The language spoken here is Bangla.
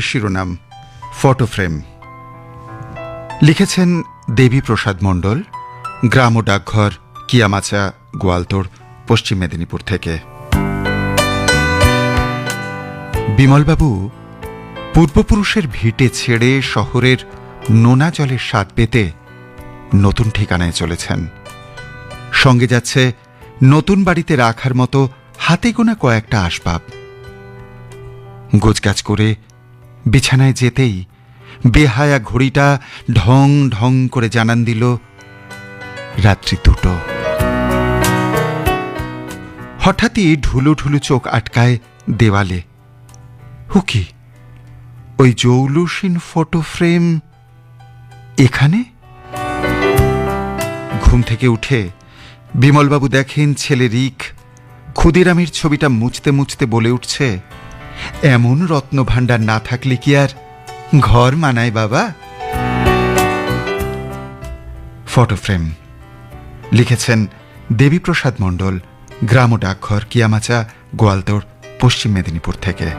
শিরোনাম ফটো ফ্রেম লিখেছেন দেবী প্রসাদ মণ্ডল, গ্রাম ও ডাকঘর, কিয়ামাচা গোয়ালতোড় পশ্চিম মেদিনীপুর থেকে। বিমলবাবু, পূর্বপুরুষের ভিটে ছেড়ে শহরের নোনা জলের স্বাদ পেতে নতুন ঠিকানায় চলেছেন। সঙ্গে যাচ্ছে নতুন বাড়িতে রাখার মতো হাতে গোনা কয়েকটা আসবাব। গোছগাছ করে বিছানায় যেতেই বেহায়া ঘড়িটা ঢং ঢং করে জানান দিল, রাত্রি দুটো। হঠাৎই ঢুলু ঢুলু চোখ আটকায় দেওয়ালে। হুকি ওই জৌলুসীন ফটো ফ্রেম এখানে? ঘুম থেকে উঠে বিমলবাবু দেখেন ছেলে রিক, ক্ষুদিরামের ছবিটা মুছতে মুছতে বলে উঠছে এমন রত্ন রত্নভাণ্ডার না থাকলে কি আর ঘর মানায় বাবা? ফটো ফ্রেম লিখেছেন দেবীপ্রসাদ মণ্ডল, গ্রাম ডাকঘর, কিয়ামাচা, গোয়ালতোড়, পশ্চিম মেদিনীপুর থেকে।